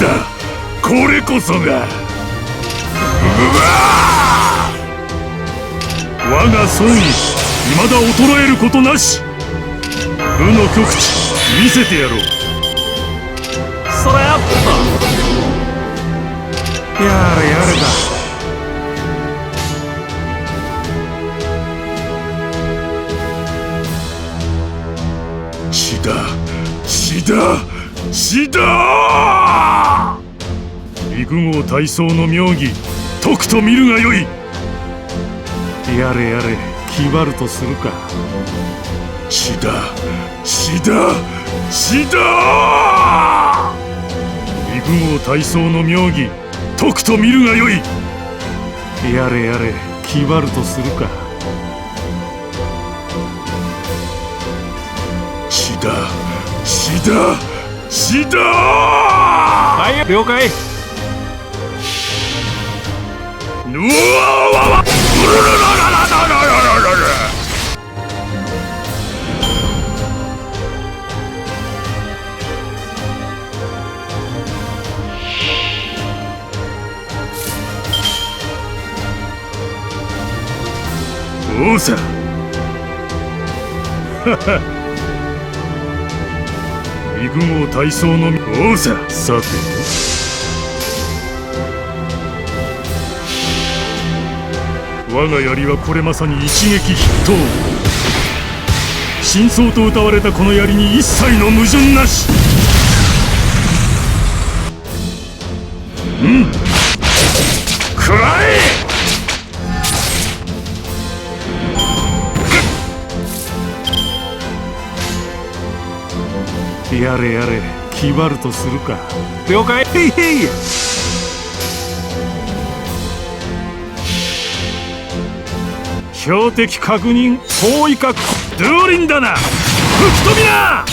だ。これこそが。うわ我が損意未だ衰えることなし。無の極地見せてやろう。そらやっとやれやれだ。血だ血だ血だ陸号体操の妙義とくと見るがよい。やれやれ気張るとするか。血だ血だ血だ!陸号体操の妙義とくと見るがよい。やれやれ気張るとするか。血だ血だ血だ!はい了解。王さ二軍を大将のささて我が槍はこれまさに一撃必刀真相と謳われたこの槍に一切の矛盾なし。うん。食らえやれやれ気張るとするか。了解。標的確認包囲確ドゥーリンだな。吹き飛びな！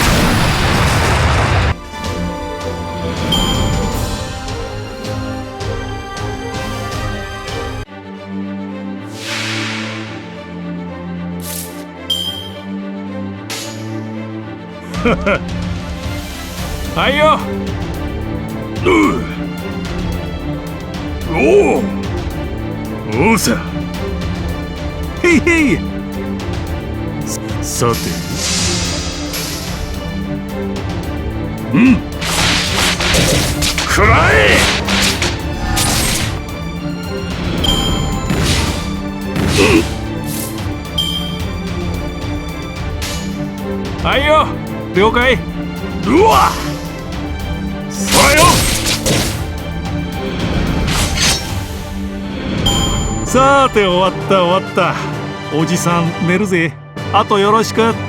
はいよ。おお王さいへいさてうん食らえうんはいよ了解うわそらよさて終わった終わったおじさん寝るぜ。あとよろしく。